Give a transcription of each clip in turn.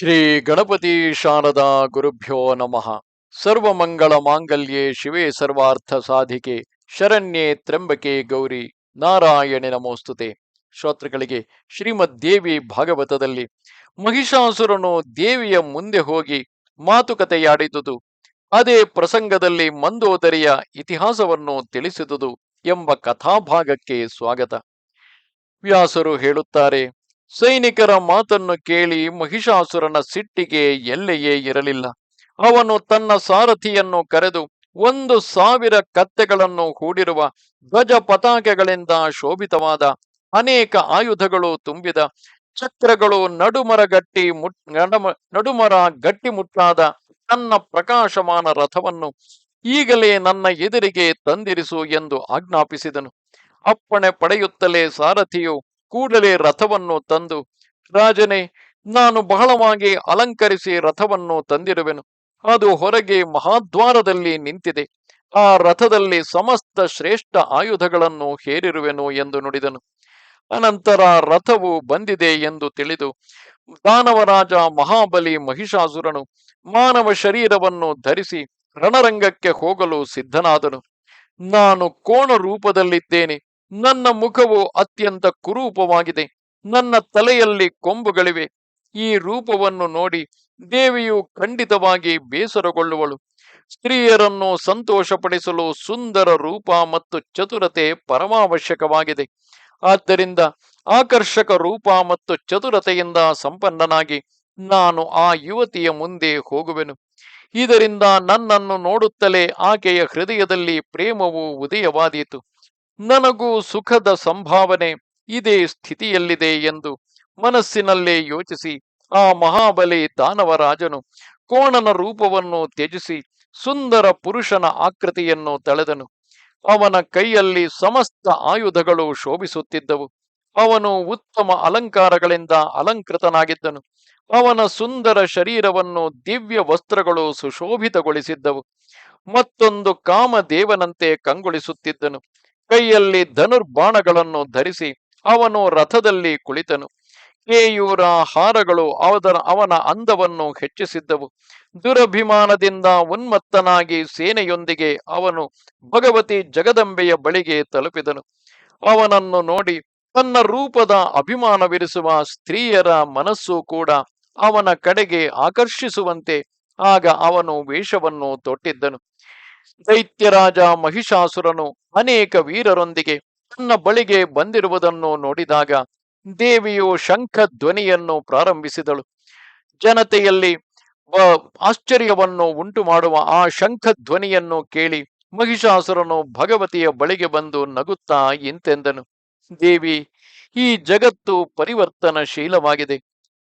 ಶ್ರೀ ಗಣಪತಿ ಶಾರದಾ ಗುರುಭ್ಯೋ ನಮಃ. ಸರ್ವಮಂಗಳ ಮಾಂಗಲ್ಯೇ ಶಿವೇ ಸರ್ವಾರ್ಥ ಸಾಧಿಕೆ, ಶರಣ್ಯೆ ತ್ರಂಬಕೆ ಗೌರಿ. ನಾರಾಯಣೆ ನಮೋಸ್ತುತೆ. ಶ್ರೋತೃಗಳಿಗೆ ಶ್ರೀಮದ್ ದೇವಿ ಭಾಗವತದಲ್ಲಿ ಮಹಿಷಾಸುರನು ದೇವಿಯ ಮುಂದೆ ಹೋಗಿ ಮಾತುಕತೆಯಾಡಿದುದು. ಅದೇ ಪ್ರಸಂಗದಲ್ಲಿ ಮಂದೋದರಿಯ ಇತಿಹಾಸವನ್ನು ತಿಳಿಸಿದುದು ಎಂಬ ಕಥಾಭಾಗಕ್ಕೆ ಸ್ವಾಗತ. ವ್ಯಾಸರು ಹೇಳುತ್ತಾರೆ ಸೈನಿಕರ ಮಾತನ್ನು ಕೇಳಿ ಮಹಿಷಾಸುರನ ಸಿಟ್ಟಿಗೆ ಎಲ್ಲೆಯೇ ಇರಲಿಲ್ಲ. ಅವನು ತನ್ನ ಸಾರಥಿಯನ್ನು ಕರೆದು, ಒಂದು ಸಾವಿರ ಕತ್ತೆಗಳನ್ನು ಹೂಡಿರುವ ಧ್ವಜ ಪತಾಕೆಗಳಿಂದ ಶೋಭಿತವಾದ ಅನೇಕ ಆಯುಧಗಳು ತುಂಬಿದ, ಚಕ್ರಗಳು ನಡುಮರ ಗಟ್ಟಿ ಮುಟ್, ನಡಮ, ನಡುಮರ ಗಟ್ಟಿ ಮುಟ್ಟಾದ ತನ್ನ ಪ್ರಕಾಶಮಾನ ರಥವನ್ನು ಈಗಲೇ ನನ್ನ ಎದುರಿಗೆ ತಂದಿರಿಸು ಎಂದು ಆಜ್ಞಾಪಿಸಿದನು. ಅಪ್ಪಣೆ ಪಡೆಯುತ್ತಲೇ ಸಾರಥಿಯು ಕೂಡಲೇ ರಥವನ್ನು ತಂದು, ರಾಜನೇ, ನಾನು ಬಹಳವಾಗಿ ಅಲಂಕರಿಸಿ ರಥವನ್ನು ತಂದಿರುವೆನು. ಅದು ಹೊರಗೆ ಮಹಾದ್ವಾರದಲ್ಲಿ ನಿಂತಿದೆ. ಆ ರಥದಲ್ಲಿ ಸಮಸ್ತ ಶ್ರೇಷ್ಠ ಆಯುಧಗಳನ್ನು ಹೇರಿರುವೆನು ಎಂದು ನುಡಿದನು. ಅನಂತರ ರಥವು ಬಂದಿದೆ ಎಂದು ತಿಳಿದು, ದಾನವರಾಜ ಮಹಾಬಲಿ ಮಹಿಷಾಸುರನು ಮಾನವ ಶರೀರವನ್ನು ಧರಿಸಿ ರಣರಂಗಕ್ಕೆ ಹೋಗಲು ಸಿದ್ಧನಾದನು. ನಾನು ಕೋಣ ರೂಪದಲ್ಲಿದ್ದೇನೆ ನನ್ನ ಮುಖವು ಅತ್ಯಂತ ಕುರೂಪವಾಗಿದೆ. ನನ್ನ ತಲೆಯಲ್ಲಿ ಕೊಂಬುಗಳಿವೆ. ಈ ರೂಪವನ್ನು ನೋಡಿ ದೇವಿಯು ಖಂಡಿತವಾಗಿ ಬೇಸರಗೊಳ್ಳುವಳು. ಸ್ತ್ರೀಯರನ್ನು ಸಂತೋಷಪಡಿಸಲು ಸುಂದರ ರೂಪ ಮತ್ತು ಚತುರತೆ ಪರಮಾವಶ್ಯಕವಾಗಿದೆ. ಆದ್ದರಿಂದ ಆಕರ್ಷಕ ರೂಪ ಮತ್ತು ಚತುರತೆಯಿಂದ ಸಂಪನ್ನನಾಗಿ ನಾನು ಆ ಯುವತಿಯ ಮುಂದೆ ಹೋಗುವೆನು. ಇದರಿಂದ ನನ್ನನ್ನು ನೋಡುತ್ತಲೇ ಆಕೆಯ ಹೃದಯದಲ್ಲಿ ಪ್ರೇಮವು ಉದಯವಾದೀತು. ನನಗೂ ಸುಖದ ಸಂಭಾವನೆ ಇದೇ ಸ್ಥಿತಿಯಲ್ಲಿದೆ ಎಂದು ಮನಸ್ಸಿನಲ್ಲೇ ಯೋಚಿಸಿ ಆ ಮಹಾಬಲಿ ದಾನವರಾಜನು ಕೋಣನ ರೂಪವನ್ನು ತ್ಯಜಿಸಿ ಸುಂದರ ಪುರುಷನ ಆಕೃತಿಯನ್ನು ತಳೆದನು. ಅವನ ಕೈಯಲ್ಲಿ ಸಮಸ್ತ ಆಯುಧಗಳು ಶೋಭಿಸುತ್ತಿದ್ದವು. ಅವನು ಉತ್ತಮ ಅಲಂಕಾರಗಳಿಂದ ಅಲಂಕೃತನಾಗಿದ್ದನು. ಅವನ ಸುಂದರ ಶರೀರವನ್ನು ದಿವ್ಯ ವಸ್ತ್ರಗಳು ಸುಶೋಭಿತಗೊಳಿಸಿದ್ದವು. ಮತ್ತೊಂದು ಕಾಮದೇವನಂತೆ ಕಂಗೊಳಿಸುತ್ತಿದ್ದನು. ಕೈಯಲ್ಲಿ ಧನುರ್ಬಾಣಗಳನ್ನು ಧರಿಸಿ ಅವನು ರಥದಲ್ಲಿ ಕುಳಿತನು. ಕೇಯೂರ ಹಾರಗಳು ಅವನ ಅವನ ಅಂದವನ್ನು ಹೆಚ್ಚಿಸಿದ್ದವು. ದುರಭಿಮಾನದಿಂದ ಉನ್ಮತ್ತನಾಗಿ ಸೇನೆಯೊಂದಿಗೆ ಅವನು ಭಗವತಿ ಜಗದಂಬೆಯ ಬಳಿಗೆ ತಲುಪಿದನು. ಅವನನ್ನು ನೋಡಿ ತನ್ನ ರೂಪದ ಅಭಿಮಾನವಿರಿಸುವ ಸ್ತ್ರೀಯರ ಮನಸ್ಸು ಕೂಡ ಅವನ ಕಡೆಗೆ ಆಕರ್ಷಿಸುವಂತೆ ಆಗ ಅವನು ವೇಷವನ್ನು ತೊಟ್ಟಿದ್ದನು. ದೈತ್ಯರಾಜ ಮಹಿಷಾಸುರನು ಅನೇಕ ವೀರರೊಂದಿಗೆ ತನ್ನ ಬಳಿಗೆ ಬಂದಿರುವುದನ್ನು ನೋಡಿದಾಗ ದೇವಿಯು ಶಂಖ ಧ್ವನಿಯನ್ನು ಪ್ರಾರಂಭಿಸಿದಳು. ಜನತೆಯಲ್ಲಿ ಆಶ್ಚರ್ಯವನ್ನು ಉಂಟು ಮಾಡುವ ಆ ಶಂಖ ಧ್ವನಿಯನ್ನು ಕೇಳಿ ಮಹಿಷಾಸುರನು ಭಗವತಿಯ ಬಳಿಗೆ ಬಂದು ನಗುತ್ತಾ ಇಂತೆಂದನು. ದೇವಿ, ಈ ಜಗತ್ತು ಪರಿವರ್ತನಶೀಲವಾಗಿದೆ.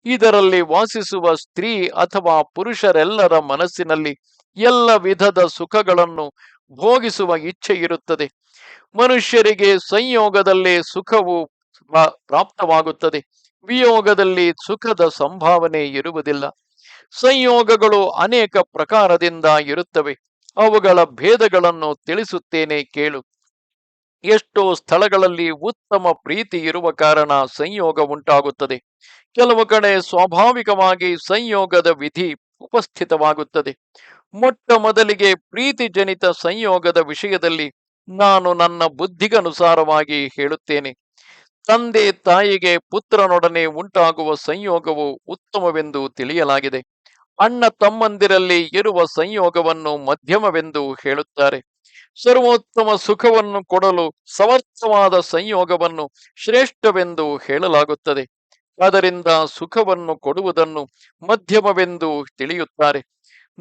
ಇದರಲ್ಲಿ ವಾಸಿಸುವ ಸ್ತ್ರೀ ಅಥವಾ ಪುರುಷರೆಲ್ಲರ ಮನಸ್ಸಿನಲ್ಲಿ ಎಲ್ಲ ವಿಧದ ಸುಖಗಳನ್ನು ಭೋಗಿಸುವ ಇಚ್ಛೆ ಇರುತ್ತದೆ. ಮನುಷ್ಯರಿಗೆ ಸಂಯೋಗದಲ್ಲೇ ಸುಖವು ಪ್ರಾಪ್ತವಾಗುತ್ತದೆ. ವಿಯೋಗದಲ್ಲಿ ಸುಖದ ಸಂಭಾವನೆ ಇರುವುದಿಲ್ಲ. ಸಂಯೋಗಗಳು ಅನೇಕ ಪ್ರಕಾರದಿಂದ ಇರುತ್ತವೆ. ಅವುಗಳ ಭೇದಗಳನ್ನು ತಿಳಿಸುತ್ತೇನೆ ಕೇಳು. ಎಷ್ಟೋ ಸ್ಥಳಗಳಲ್ಲಿ ಉತ್ತಮ ಪ್ರೀತಿ ಇರುವ ಕಾರಣ ಸಂಯೋಗ ಉಂಟಾಗುತ್ತದೆ. ಕೆಲವು ಕಡೆ ಸ್ವಾಭಾವಿಕವಾಗಿ ಸಂಯೋಗದ ವಿಧಿ ಉಪಸ್ಥಿತವಾಗುತ್ತದೆ. ಮೊಟ್ಟ ಮೊದಲಿಗೆ ಪ್ರೀತಿ ಜನಿತ ಸಂಯೋಗದ ವಿಷಯದಲ್ಲಿ ನಾನು ನನ್ನ ಬುದ್ಧಿಗನುಸಾರವಾಗಿ ಹೇಳುತ್ತೇನೆ. ತಂದೆ ತಾಯಿಗೆ ಪುತ್ರನೊಡನೆ ಉಂಟಾಗುವ ಸಂಯೋಗವು ಉತ್ತಮವೆಂದು ತಿಳಿಯಲಾಗಿದೆ. ಅಣ್ಣ ತಮ್ಮಂದಿರಲ್ಲಿ ಇರುವ ಸಂಯೋಗವನ್ನು ಮಧ್ಯಮವೆಂದು ಹೇಳುತ್ತಾರೆ. ಸರ್ವೋತ್ತಮ ಸುಖವನ್ನು ಕೊಡಲು ಸಮರ್ಥವಾದ ಸಂಯೋಗವನ್ನು ಶ್ರೇಷ್ಠವೆಂದು ಹೇಳಲಾಗುತ್ತದೆ. ಅದರಿಂದ ಸುಖವನ್ನು ಕೊಡುವುದನ್ನು ಮಧ್ಯಮವೆಂದು ತಿಳಿಯುತ್ತಾರೆ.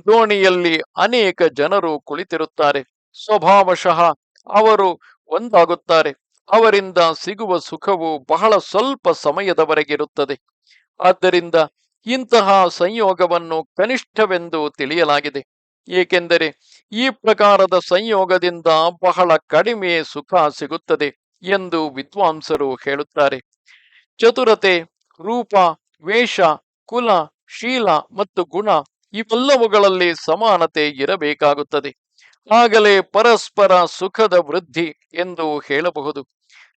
ದೋಣಿಯಲ್ಲಿ ಅನೇಕ ಜನರು ಕುಳಿತಿರುತ್ತಾರೆ. ಸ್ವಭಾವಶಃ ಅವರು ಒಂದಾಗುತ್ತಾರೆ. ಅವರಿಂದ ಸಿಗುವ ಸುಖವು ಬಹಳ ಸ್ವಲ್ಪ ಸಮಯದವರೆಗಿರುತ್ತದೆ ಆದ್ದರಿಂದ ಇಂತಹ ಸಂಯೋಗವನ್ನು ಕನಿಷ್ಠವೆಂದು ತಿಳಿಯಲಾಗಿದೆ. ಏಕೆಂದರೆ ಈ ಪ್ರಕಾರದ ಸಂಯೋಗದಿಂದ ಬಹಳ ಕಡಿಮೆ ಸುಖ ಸಿಗುತ್ತದೆ ಎಂದು ವಿದ್ವಾಂಸರು ಹೇಳುತ್ತಾರೆ. ಚತುರತೆ ರೂಪ, ವೇಷ, ಕುಲ, ಶೀಲ ಮತ್ತು ಗುಣ ಇವೆಲ್ಲವುಗಳಲ್ಲಿ ಸಮಾನತೆ ಇರಬೇಕಾಗುತ್ತದೆ. ಆಗಲೇ ಪರಸ್ಪರ ಸುಖದ ವೃದ್ಧಿ ಎಂದು ಹೇಳಬಹುದು.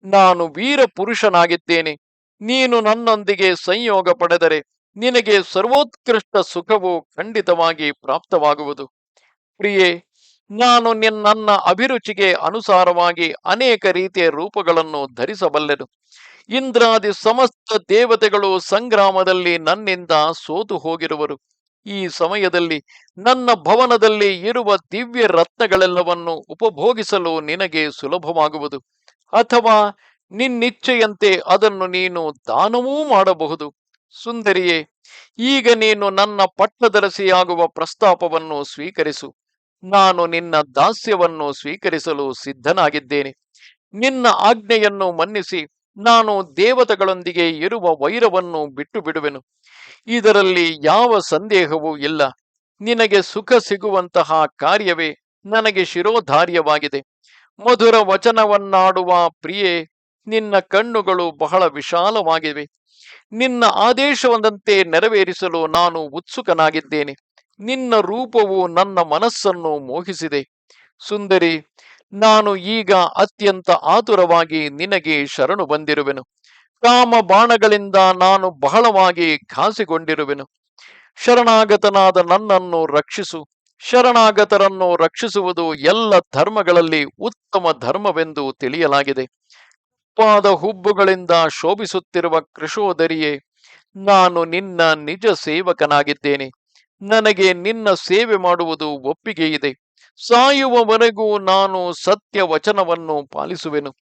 ನಾನು ವೀರ ಪುರುಷನಾಗಿದ್ದೇನೆ. ನೀನು ನನ್ನೊಂದಿಗೆ ಸಂಯೋಗ ಪಡೆದರೆ ನಿನಗೆ ಸರ್ವೋತ್ಕೃಷ್ಟ ಸುಖವು ಖಂಡಿತವಾಗಿ ಪ್ರಾಪ್ತವಾಗುವುದು. ಪ್ರಿಯೆ ನಾನು ನಿನ್ನ ಅಭಿರುಚಿಗೆ ಅನುಸಾರವಾಗಿ ಅನೇಕ ರೀತಿಯ ರೂಪಗಳನ್ನು ಧರಿಸಬಲ್ಲೆನು. ಇಂದ್ರಾದಿ ಸಮಸ್ತ ದೇವತೆಗಳು ಸಂಗ್ರಾಮದಲ್ಲಿ ನನ್ನಿಂದ ಸೋತು ಹೋಗಿರುವರು. ಈ ಸಮಯದಲ್ಲಿ ನನ್ನ ಭವನದಲ್ಲಿ ಇರುವ ದಿವ್ಯ ರತ್ನಗಳೆಲ್ಲವನ್ನು ಉಪಭೋಗಿಸಲು ನಿನಗೆ ಸುಲಭವಾಗುವುದು. ಅಥವಾ ನಿನ್ನಿಚ್ಛೆಯಂತೆ ಅದನ್ನು ನೀನು ದಾನವೂ ಮಾಡಬಹುದು. ಸುಂದರಿಯೇ, ಈಗ ನೀನು ನನ್ನ ಪಟ್ಟದರಸಿಯಾಗುವ ಪ್ರಸ್ತಾಪವನ್ನು ಸ್ವೀಕರಿಸು. ನಾನು ನಿನ್ನ ದಾಸ್ಯವನ್ನು ಸ್ವೀಕರಿಸಲು ಸಿದ್ಧನಾಗಿದ್ದೇನೆ. ನಿನ್ನ ಆಜ್ಞೆಯನ್ನು ಮನ್ನಿಸಿ ನಾನು ದೇವತೆಗಳೊಂದಿಗೆ ಇರುವ ವೈರವನ್ನು ಬಿಟ್ಟು ಬಿಡುವೆನು ಇದರಲ್ಲಿ ಯಾವ ಸಂದೇಹವೂ ಇಲ್ಲ. ನಿನಗೆ ಸುಖ ಸಿಗುವಂತಹ ಕಾರ್ಯವೇ ನನಗೆ ಶಿರೋಧಾರ್ಯವಾಗಿದೆ. ಮಧುರ ವಚನವನ್ನಾಡುವ ಪ್ರಿಯೆ ನಿನ್ನ ಕಣ್ಣುಗಳು ಬಹಳ ವಿಶಾಲವಾಗಿವೆ. ನಿನ್ನ ಆದೇಶವೊಂದಂತೆ ನೆರವೇರಿಸಲು ನಾನು ಉತ್ಸುಕನಾಗಿದ್ದೇನೆ. ನಿನ್ನ ರೂಪವು ನನ್ನ ಮನಸ್ಸನ್ನು ಮೋಹಿಸಿದೆ. ಸುಂದರಿ, ನಾನು ಈಗ ಅತ್ಯಂತ ಆತುರವಾಗಿ ನಿನಗೆ ಶರಣು ಬಂದಿರುವೆನು. ಕಾಮ ಬಾಣಗಳಿಂದ ನಾನು ಬಹಳವಾಗಿ ಘಾಸಿಗೊಂಡಿರುವೆನು ಶರಣಾಗತನಾದ ನನ್ನನ್ನು ರಕ್ಷಿಸು. ಶರಣಾಗತರನ್ನು ರಕ್ಷಿಸುವುದು ಎಲ್ಲ ಧರ್ಮಗಳಲ್ಲಿ ಉತ್ತಮ ಧರ್ಮವೆಂದು ತಿಳಿಯಲಾಗಿದೆ. ಪಾದ ಹುಬ್ಬುಗಳಿಂದ ಶೋಭಿಸುತ್ತಿರುವ ಕೃಷೋದರಿಯೇ ನಾನು ನಿನ್ನ ನಿಜ ಸೇವಕನಾಗಿದ್ದೇನೆ. ನನಗೆ ನಿನ್ನ ಸೇವೆ ಮಾಡುವುದು ಒಪ್ಪಿಗೆ ಇದೆ ಸಾಯುವವರೆಗೂ ನಾನು ಸತ್ಯ ವಚನವನ್ನು ಪಾಲಿಸುವೆನು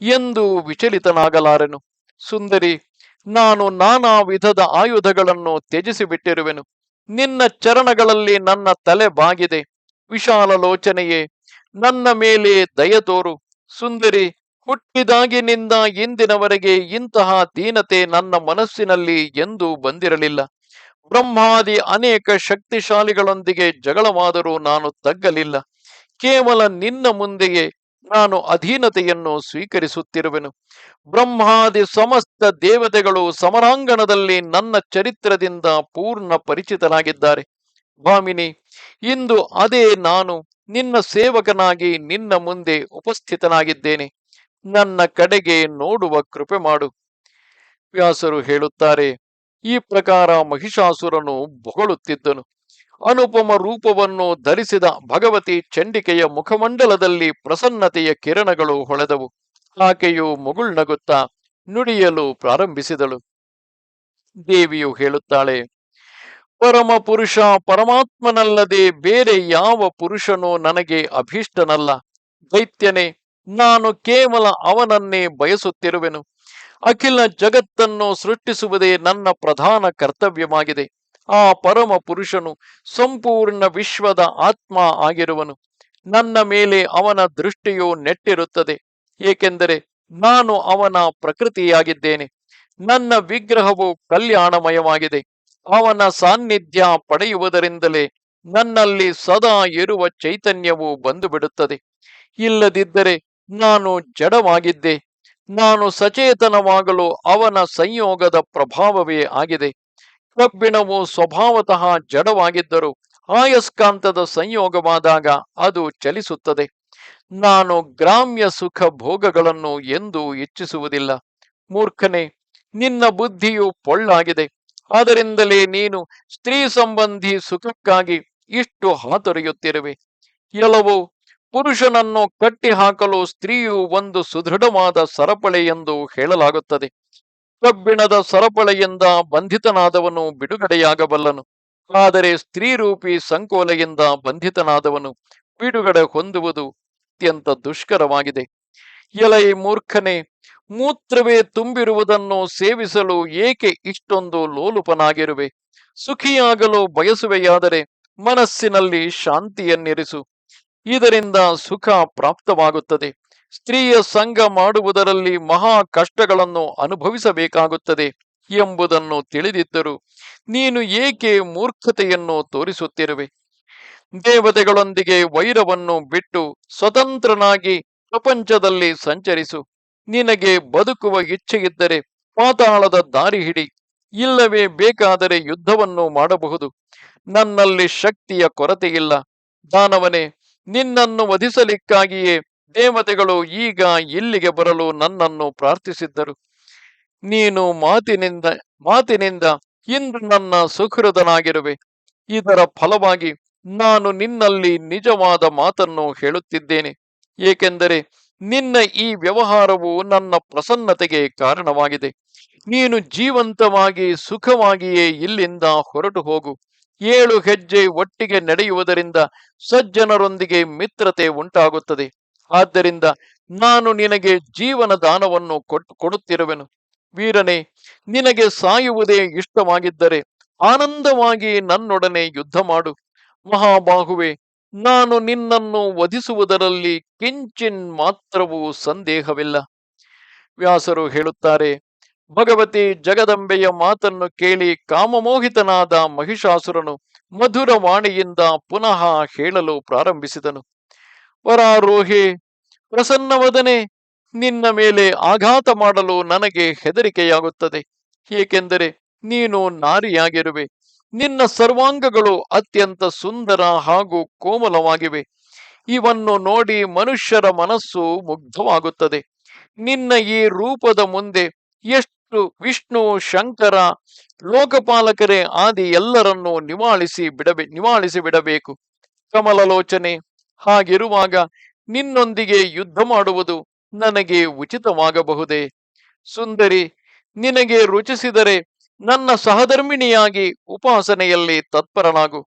ಎಂದು ವಿಚಲಿತನಾಗಲಾರೆನು. ಸುಂದರಿ, ನಾನು ನಾನಾ ವಿಧದ ಆಯುಧಗಳನ್ನು ತ್ಯಜಿಸಿಬಿಟ್ಟಿರುವೆನು. ನಿನ್ನ ಚರಣಗಳಲ್ಲಿ ನನ್ನ ತಲೆ ಬಾಗಿದೆ. ವಿಶಾಲ ಲೋಚನೆಯೇ ನನ್ನ ಮೇಲೆ ದಯ ತೋರು. ಸುಂದರಿ ಹುಟ್ಟಿದಾಗಿನಿಂದ ಇಂದಿನವರೆಗೆ ಇಂತಹ ದೀನತೆ ನನ್ನ ಮನಸ್ಸಿನಲ್ಲಿ ಎಂದೂ ಬಂದಿರಲಿಲ್ಲ. ಬ್ರಹ್ಮಾದಿ ಅನೇಕ ಶಕ್ತಿಶಾಲಿಗಳೊಂದಿಗೆ ಜಗಳವಾದರೂ ನಾನು ತಗ್ಗಲಿಲ್ಲ. ಕೇವಲ ನಿನ್ನ ಮುಂದೆಯೇ ನಾನು ಅಧೀನತೆಯನ್ನು ಸ್ವೀಕರಿಸುತ್ತಿರುವೆನು. ಬ್ರಹ್ಮಾದಿ ಸಮಸ್ತ ದೇವತೆಗಳು ಸಮರಾಂಗಣದಲ್ಲಿ ನನ್ನ ಚರಿತ್ರದಿಂದ ಪೂರ್ಣ ಪರಿಚಿತರಾಗಿದ್ದಾರೆ. ಭಾಮಿನಿ, ಇಂದು ಅದೇ ನಾನು ನಿನ್ನ ಸೇವಕನಾಗಿ ನಿನ್ನ ಮುಂದೆ ಉಪಸ್ಥಿತನಾಗಿದ್ದೇನೆ. ನನ್ನ ಕಡೆಗೆ ನೋಡುವ ಕೃಪೆ ಮಾಡು. ವ್ಯಾಸರು ಹೇಳುತ್ತಾರೆ ಈ ಪ್ರಕಾರ ಮಹಿಷಾಸುರನು ಬೊಗಳುತ್ತಿದ್ದನು. ಅನುಪಮ ರೂಪವನ್ನು ಧರಿಸಿದ ಭಗವತಿ ಚಂಡಿಕೆಯ ಮುಖಮಂಡಲದಲ್ಲಿ ಪ್ರಸನ್ನತೆಯ ಕಿರಣಗಳು ಹೊಳೆದವು. ಆಕೆಯು ಮುಗುಳ್ನಗುತ್ತಾ ನುಡಿಯಲು ಪ್ರಾರಂಭಿಸಿದಳು. ದೇವಿಯು ಹೇಳುತ್ತಾಳೆ, ಪರಮ ಪುರುಷ, ಪರಮಾತ್ಮನಲ್ಲದೆ ಬೇರೆ ಯಾವ ಪುರುಷನೂ ನನಗೆ ಅಭೀಷ್ಟನಲ್ಲ. ದೈತ್ಯನೇ, ನಾನು ಕೇವಲ ಅವನನ್ನೇ ಬಯಸುತ್ತಿರುವೆನು. ಅಖಿಲ ಜಗತ್ತನ್ನು ಸೃಷ್ಟಿಸುವುದೇ ನನ್ನ ಪ್ರಧಾನ ಕರ್ತವ್ಯವಾಗಿದೆ. ಆ ಪರಮ ಪುರುಷನು ಸಂಪೂರ್ಣ ವಿಶ್ವದ ಆತ್ಮ ಆಗಿರುವನು. ನನ್ನ ಮೇಲೆ ಅವನ ದೃಷ್ಟಿಯು ನೆಟ್ಟಿರುತ್ತದೆ. ಏಕೆಂದರೆ ನಾನು ಅವನ ಪ್ರಕೃತಿಯಾಗಿದ್ದೇನೆ. ನನ್ನ ವಿಗ್ರಹವು ಕಲ್ಯಾಣಮಯವಾಗಿದೆ. ಅವನ ಸಾನ್ನಿಧ್ಯ ಪಡೆಯುವುದರಿಂದಲೇ ನನ್ನಲ್ಲಿ ಸದಾ ಇರುವ ಚೈತನ್ಯವು ಬಂದು ಬಿಡುತ್ತದೆ ಇಲ್ಲದಿದ್ದರೆ ನಾನು ಜಡವಾಗಿದ್ದೆ. ನಾನು ಸಚೇತನವಾಗಲು ಅವನ ಸಂಯೋಗದ ಪ್ರಭಾವವೇ ಆಗಿದೆ. ಕಬ್ಬಿಣವು ಸ್ವಭಾವತಃ ಜಡವಾಗಿದ್ದರೂ ಆಯಸ್ಕಾಂತದ ಸಂಯೋಗವಾದಾಗ ಅದು ಚಲಿಸುತ್ತದೆ. ನಾನು ಗ್ರಾಮ್ಯ ಸುಖ ಭೋಗಗಳನ್ನು ಎಂದೂ ಇಚ್ಛಿಸುವುದಿಲ್ಲ ಮೂರ್ಖನೇ, ನಿನ್ನ ಬುದ್ಧಿಯು ಪೊಳ್ಳಾಗಿದೆ. ಆದ್ದರಿಂದಲೇ ನೀನು ಸ್ತ್ರೀ ಸಂಬಂಧಿ ಸುಖಕ್ಕಾಗಿ ಇಷ್ಟು ಹಾತೊರೆಯುತ್ತಿರುವೆ. ಎಲ್ಲವೂ ಪುರುಷನನ್ನು ಕಟ್ಟಿಹಾಕಲು ಸ್ತ್ರೀಯು ಒಂದು ಸುದೃಢವಾದ ಸರಪಳೆ ಎಂದು ಹೇಳಲಾಗುತ್ತದೆ. ಕಬ್ಬಿಣದ ಸರಪಳೆಯಿಂದ ಬಂಧಿತನಾದವನು ಬಿಡುಗಡೆಯಾಗಬಲ್ಲನು. ಆದರೆ ಸ್ತ್ರೀರೂಪಿ ಸಂಕೋಲೆಯಿಂದ ಬಂಧಿತನಾದವನು ಬಿಡುಗಡೆ ಹೊಂದುವುದು ಅತ್ಯಂತ ದುಷ್ಕರವಾಗಿದೆ. ಎಲೈ ಮೂರ್ಖನೆ, ಮೂತ್ರವೇ ತುಂಬಿರುವುದನ್ನು ಸೇವಿಸಲು ಏಕೆ ಇಷ್ಟೊಂದು ಲೋಲುಪನಾಗಿರುವೆ? ಸುಖಿಯಾಗಲು ಬಯಸುವೆಯಾದರೆ ಮನಸ್ಸಿನಲ್ಲಿ ಶಾಂತಿಯನ್ನಿರಿಸು. ಇದರಿಂದ ಸುಖ ಪ್ರಾಪ್ತವಾಗುತ್ತದೆ. ಸ್ತ್ರೀಯ ಸಂಘ ಮಾಡುವುದರಲ್ಲಿ ಮಹಾ ಕಷ್ಟಗಳನ್ನು ಅನುಭವಿಸಬೇಕಾಗುತ್ತದೆ ಎಂಬುದನ್ನು ತಿಳಿದಿದ್ದರು. ನೀನು ಏಕೆ ಮೂರ್ಖತೆಯನ್ನು ತೋರಿಸುತ್ತಿರುವೆ? ದೇವತೆಗಳೊಂದಿಗೆ ವೈರವನ್ನು ಬಿಟ್ಟು ಸ್ವತಂತ್ರನಾಗಿ ಪ್ರಪಂಚದಲ್ಲಿ ಸಂಚರಿಸು. ನಿನಗೆ ಬದುಕುವ ಇಚ್ಛೆಯಿದ್ದರೆ ಪಾತಾಳದ ದಾರಿ ಹಿಡಿ. ಇಲ್ಲವೇ ಬೇಕಾದರೆ ಯುದ್ಧವನ್ನು ಮಾಡಬಹುದು. ನನ್ನಲ್ಲಿ ಶಕ್ತಿಯ ಕೊರತೆಯಿಲ್ಲ. ದಾನವನೇ ನಿನ್ನನ್ನು ವಧಿಸಲಿಕ್ಕಾಗಿಯೇ ದೇವತೆಗಳು ಈಗ ಇಲ್ಲಿಗೆ ಬರಲು ನನ್ನನ್ನು ಪ್ರಾರ್ಥಿಸಿದ್ದರು. ನೀನು ಮಾತಿನಿಂದ ಮಾತಿನಿಂದ ಇಂದು ನನ್ನ ಸುಹೃದನಾಗಿರುವೆ. ಇದರ ಫಲವಾಗಿ ನಾನು ನಿನ್ನಲ್ಲಿ ನಿಜವಾದ ಮಾತನ್ನು ಹೇಳುತ್ತಿದ್ದೇನೆ. ಏಕೆಂದರೆ ನಿನ್ನ ಈ ವ್ಯವಹಾರವು ನನ್ನ ಪ್ರಸನ್ನತೆಗೆ ಕಾರಣವಾಗಿದೆ. ನೀನು ಜೀವಂತವಾಗಿ ಸುಖವಾಗಿಯೇ ಇಲ್ಲಿಂದ ಹೊರಟು ಹೋಗು. ಏಳು ಹೆಜ್ಜೆ ಒಟ್ಟಿಗೆ ನಡೆಯುವುದರಿಂದ ಸಜ್ಜನರೊಂದಿಗೆ ಮಿತ್ರತೆ ಉಂಟಾಗುತ್ತದೆ. ಆದ್ದರಿಂದ ನಾನು ನಿನಗೆ ಜೀವನ ದಾನವನ್ನು ಕೊಟ್ಟು ಕೊಡುತ್ತಿರುವೆನು. ವೀರನೇ, ನಿನಗೆ ಸಾಯುವುದೇ ಇಷ್ಟವಾಗಿದ್ದರೆ ಆನಂದವಾಗಿ ನನ್ನೊಡನೆ ಯುದ್ಧ ಮಾಡು. ಮಹಾಬಾಹುವೆ, ನಾನು ನಿನ್ನನ್ನು ವಧಿಸುವುದರಲ್ಲಿ ಕಿಂಚಿನ್ ಮಾತ್ರವೂ ಸಂದೇಹವಿಲ್ಲ. ವ್ಯಾಸರು ಹೇಳುತ್ತಾರೆ ಭಗವತಿ ಜಗದಂಬೆಯ ಮಾತನ್ನು ಕೇಳಿ ಕಾಮಮೋಹಿತನಾದ ಮಹಿಷಾಸುರನು ಮಧುರ ವಾಣಿಯಿಂದ ಪುನಃ ಹೇಳಲು ಪ್ರಾರಂಭಿಸಿದನು. ವರಾರೋಹಿ ಪ್ರಸನ್ನವದನೆ ನಿನ್ನ ಮೇಲೆ ಆಘಾತ ಮಾಡಲು ನನಗೆ ಹೆದರಿಕೆಯಾಗುತ್ತದೆ. ಏಕೆಂದರೆ ನೀನು ನಾರಿಯಾಗಿರುವೆ. ನಿನ್ನ ಸರ್ವಾಂಗಗಳು ಅತ್ಯಂತ ಸುಂದರ ಹಾಗೂ ಕೋಮಲವಾಗಿವೆ. ಇವನ್ನು ನೋಡಿ ಮನುಷ್ಯರ ಮನಸ್ಸು ಮುಗ್ಧವಾಗುತ್ತದೆ. ನಿನ್ನ ಈ ರೂಪದ ಮುಂದೆ ಎಷ್ಟು ವಿಷ್ಣು, ಶಂಕರ, ಲೋಕಪಾಲಕರೇ ಆದಿ ಎಲ್ಲರನ್ನೂ ನಿವಾಳಿಸಿ ಬಿಡಬೆ, ನಿವಾಳಿಸಿ ಬಿಡಬೇಕು. ಕಮಲಲೋಚನೆ ಹಾಗಿರುವಾಗ ನಿನ್ನೊಂದಿಗೆ ಯುದ್ಧ ಮಾಡುವುದು ನನಗೆ ಉಚಿತವಾಗಬಹುದೇ? ಸುಂದರಿ, ನಿನಗೆ ರುಚಿಸಿದರೆ ನನ್ನ ಸಹಧರ್ಮಿಣಿಯಾಗಿ ಉಪಾಸನೆಯಲ್ಲಿ ತತ್ಪರನಾಗು.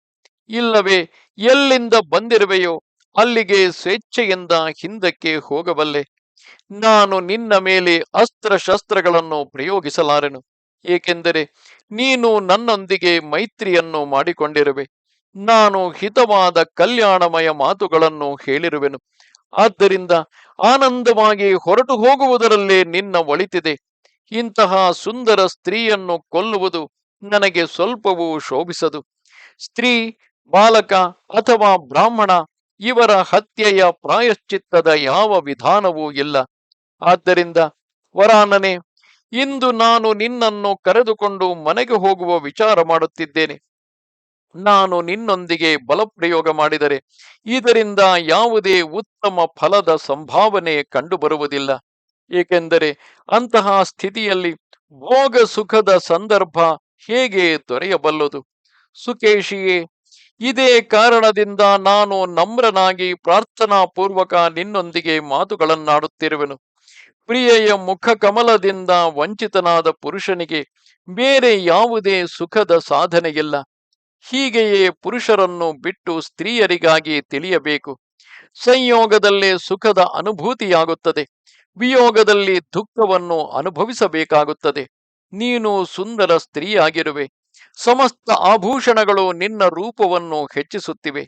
ಇಲ್ಲವೇ ಎಲ್ಲಿಂದ ಬಂದಿರುವೆಯೋ ಅಲ್ಲಿಗೆ ಸ್ವೇಚ್ಛೆಯಿಂದ ಹಿಂದಕ್ಕೆ ಹೋಗಬಲ್ಲೆ. ನಾನು ನಿನ್ನ ಮೇಲೆ ಅಸ್ತ್ರ ಶಸ್ತ್ರಗಳನ್ನು ಪ್ರಯೋಗಿಸಲಾರೆನು. ಏಕೆಂದರೆ ನೀನು ನನ್ನೊಂದಿಗೆ ಮೈತ್ರಿಯನ್ನು ಮಾಡಿಕೊಂಡಿರುವೆ. ನಾನು ಹಿತವಾದ ಕಲ್ಯಾಣಮಯ ಮಾತುಗಳನ್ನು ಹೇಳಿರುವೆನು. ಆದ್ದರಿಂದ ಆನಂದವಾಗಿ ಹೊರಟು ಹೋಗುವುದರಲ್ಲೇ ನಿನ್ನ ಒಳಿತಿದೆ. ಇಂತಹ ಸುಂದರ ಸ್ತ್ರೀಯನ್ನು ಕೊಲ್ಲುವುದು ನನಗೆ ಸ್ವಲ್ಪವೂ ಶೋಭಿಸದು. ಸ್ತ್ರೀ, ಬಾಲಕ ಅಥವಾ ಬ್ರಾಹ್ಮಣ ಇವರ ಹತ್ಯೆಯ ಪ್ರಾಯಶ್ಚಿತ್ತದ ಯಾವ ವಿಧಾನವೂ ಇಲ್ಲ. ಆದ್ದರಿಂದ ವರಾನನೆ ಇಂದು ನಾನು ನಿನ್ನನ್ನು ಕರೆದುಕೊಂಡು ಮನೆಗೆ ಹೋಗುವ ವಿಚಾರ ಮಾಡುತ್ತಿದ್ದೇನೆ. ನಾನು ನಿನ್ನೊಂದಿಗೆ ಬಲಪ್ರಯೋಗ ಮಾಡಿದರೆ ಇದರಿಂದ ಯಾವುದೇ ಉತ್ತಮ ಫಲದ ಸಂಭಾವನೆ ಕಂಡುಬರುವುದಿಲ್ಲ. ಏಕೆಂದರೆ ಅಂತಹ ಸ್ಥಿತಿಯಲ್ಲಿ ಭೋಗ ಸುಖದ ಸಂದರ್ಭ ಹೇಗೆ ದೊರೆಯಬಲ್ಲದು? ಸುಕೇಶಿಯೇ ಇದೇ ಕಾರಣದಿಂದ ನಾನು ನಮ್ರನಾಗಿ ಪ್ರಾರ್ಥನಾ ಪೂರ್ವಕ ನಿನ್ನೊಂದಿಗೆ ಮಾತುಗಳನ್ನಾಡುತ್ತಿರುವೆನು. ಪ್ರಿಯೆಯ ಮುಖ ಕಮಲದಿಂದ ವಂಚಿತನಾದ ಪುರುಷನಿಗೆ ಬೇರೆ ಯಾವುದೇ ಸುಖದ ಸಾಧನೆಯಿಲ್ಲ. ಹೀಗೆಯೇ ಪುರುಷರನ್ನು ಬಿಟ್ಟು ಸ್ತ್ರೀಯರಿಗಾಗಿ ತಿಳಿಯಬೇಕು. ಸಂಯೋಗದಲ್ಲಿ ಸುಖದ ಅನುಭೂತಿಯಾಗುತ್ತದೆ. ವಿಯೋಗದಲ್ಲಿ ದುಃಖವನ್ನು ಅನುಭವಿಸಬೇಕಾಗುತ್ತದೆ. ನೀನು ಸುಂದರ ಸ್ತ್ರೀಯಾಗಿರುವೆ. ಸಮಸ್ತ ಆಭೂಷಣಗಳು ನಿನ್ನ ರೂಪವನ್ನು ಹೆಚ್ಚಿಸುತ್ತಿವೆ.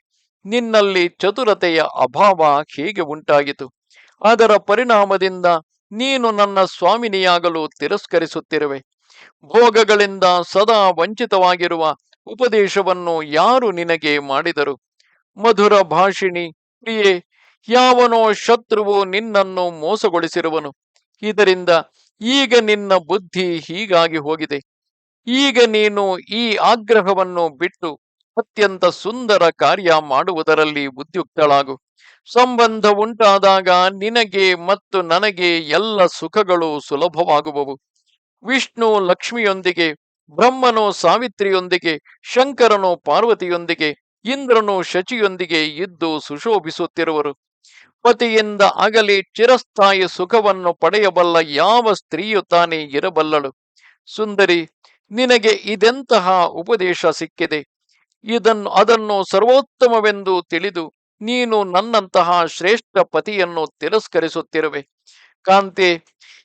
ನಿನ್ನಲ್ಲಿ ಚತುರತೆಯ ಅಭಾವ ಹೇಗೆ ಉಂಟಾಗಿತು? ಅದರ ಪರಿಣಾಮದಿಂದ ನೀನು ನನ್ನ ಸ್ವಾಮಿನಿಯಾಗಲು ತಿರಸ್ಕರಿಸುತ್ತಿರುವೆ. ಭೋಗಗಳಿಂದ ಸದಾ ವಂಚಿತವಾಗಿರುವ ಉಪದೇಶವನ್ನು ಯಾರು ನಿನಗೆ ಮಾಡಿದರು? ಮಧುರ ಭಾಷಿಣಿ, ಪ್ರಿಯೆ, ಯಾವನೋ ಶತ್ರುವು ನಿನ್ನನ್ನು ಮೋಸಗೊಳಿಸಿರುವನು. ಇದರಿಂದ ಈಗ ನಿನ್ನ ಬುದ್ಧಿ ಹೀಗಾಗಿ ಹೋಗಿದೆ. ಈಗ ನೀನು ಈ ಆಗ್ರಹವನ್ನು ಬಿಟ್ಟು ಅತ್ಯಂತ ಸುಂದರ ಕಾರ್ಯ ಮಾಡುವುದರಲ್ಲಿ ಉದ್ಯುಕ್ತಳಾಗು. ಸಂಬಂಧ ಉಂಟಾದಾಗ ನಿನಗೆ ಮತ್ತು ನನಗೆ ಎಲ್ಲ ಸುಖಗಳು ಸುಲಭವಾಗುವವು. ವಿಷ್ಣು ಲಕ್ಷ್ಮಿಯೊಂದಿಗೆ, ಬ್ರಹ್ಮನು ಸಾವಿತ್ರಿಯೊಂದಿಗೆ, ಶಂಕರನು ಪಾರ್ವತಿಯೊಂದಿಗೆ, ಇಂದ್ರನು ಶಚಿಯೊಂದಿಗೆ ಇದ್ದು ಸುಶೋಭಿಸುತ್ತಿರುವರು. ಪತಿಯಿಂದ ಅಗಲಿ ಚಿರಸ್ಥಾಯಿ ಸುಖವನ್ನು ಪಡೆಯಬಲ್ಲ ಯಾವ ಸ್ತ್ರೀಯು ತಾನೇ ಇರಬಲ್ಲಳು. ಸುಂದರಿ ನಿನಗೆ ಇದೆಂತಹ ಉಪದೇಶ ಸಿಕ್ಕಿದೆ? ಇದನ್ನು ಅದನ್ನು ಸರ್ವೋತ್ತಮವೆಂದು ತಿಳಿದು ನೀನು ನನ್ನಂತಹ ಶ್ರೇಷ್ಠ ಪತಿಯನ್ನು ತಿರಸ್ಕರಿಸುತ್ತಿರುವೆ. ಕಾಂತೆ,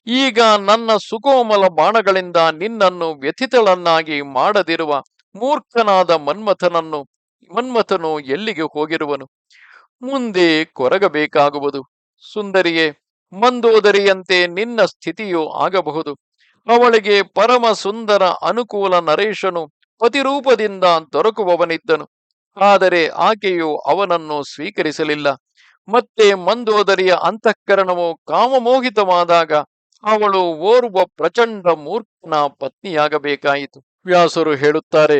ಈಗ ನನ್ನ ಸುಕೋಮಲ ಬಾಣಗಳಿಂದ ನಿನ್ನನ್ನು ವ್ಯಥಿತಳನ್ನಾಗಿ ಮಾಡದಿರುವ ಮೂರ್ಖನಾದ ಮನ್ಮಥನನ್ನು, ಮನ್ಮಥನು ಎಲ್ಲಿಗೆ ಹೋಗಿರುವನು? ಮುಂದೆ ಕೊರಗಬೇಕಾಗುವುದು. ಸುಂದರಿಯೇ, ಮಂದೋದರಿಯಂತೆ ನಿನ್ನ ಸ್ಥಿತಿಯು ಆಗಬಹುದು. ಅವಳಿಗೆ ಪರಮ ಸುಂದರ ಅನುಕೂಲ ನರೇಶನು ಪತಿರೂಪದಿಂದ ದೊರಕುವವನಿದ್ದನು. ಆದರೆ ಆಕೆಯು ಅವನನ್ನು ಸ್ವೀಕರಿಸಲಿಲ್ಲ. ಮತ್ತೆ ಮಂದೋದರಿಯ ಅಂತಃಕರಣವು ಕಾಮಮೋಹಿತವಾದಾಗ ಅವಳು ಓರ್ವ ಪ್ರಚಂಡ ಮೂರ್ಖನ ಪತ್ನಿಯಾಗಬೇಕಾಯಿತು. ವ್ಯಾಸರು ಹೇಳುತ್ತಾರೆ,